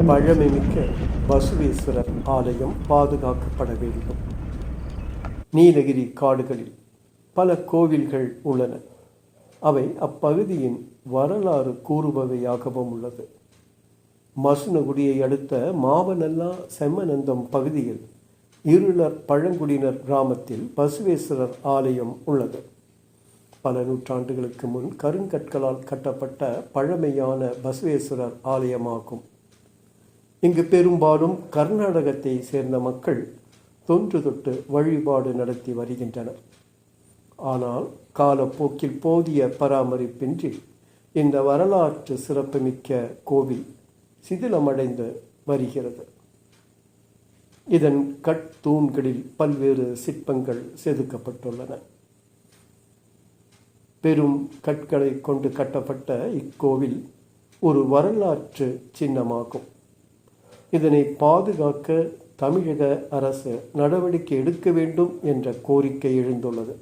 பழமைமிக்க பசுவேஸ்வரர் ஆலயம் பாதுகாக்கப்பட வேண்டும் நீலகிரி காடுகளில் பல கோவில்கள் உள்ளன அவை அப்பகுதியின் வரலாறு கூறுபவையாகவும் உள்ளது மசுனகுடியை அடுத்த மாவனல்லா செம்மநந்தம் பகுதியில் இருளர் பழங்குடியினர் கிராமத்தில் பசுவேஸ்வரர் ஆலயம் உள்ளது பல நூற்றாண்டுகளுக்கு முன் கருங்கற்களால் கட்டப்பட்ட பழமையான பசுவேஸ்வரர் ஆலயமாகும் இங்கு பெரும்பாலும் கர்நாடகத்தை சேர்ந்த மக்கள் தொன்று தொட்டு வழிபாடு நடத்தி வருகின்றனர். ஆனால் காலப்போக்கில் போதிய பராமரிப்பின்றி இந்த வரலாற்று சிறப்புமிக்க கோவில் சிதிலமடைந்து வருகிறது. இதன் கட்தூண்களில் பல்வேறு சிற்பங்கள் செதுக்கப்பட்டுள்ளன. பெரும் கற்களை கொண்டு கட்டப்பட்ட இக்கோவில் ஒரு வரலாற்று சின்னமாகும். இதனை பாதுகாக்க தமிழக அரசு நடவடிக்கை எடுக்க வேண்டும் என்ற கோரிக்கை எழுந்துள்ளது.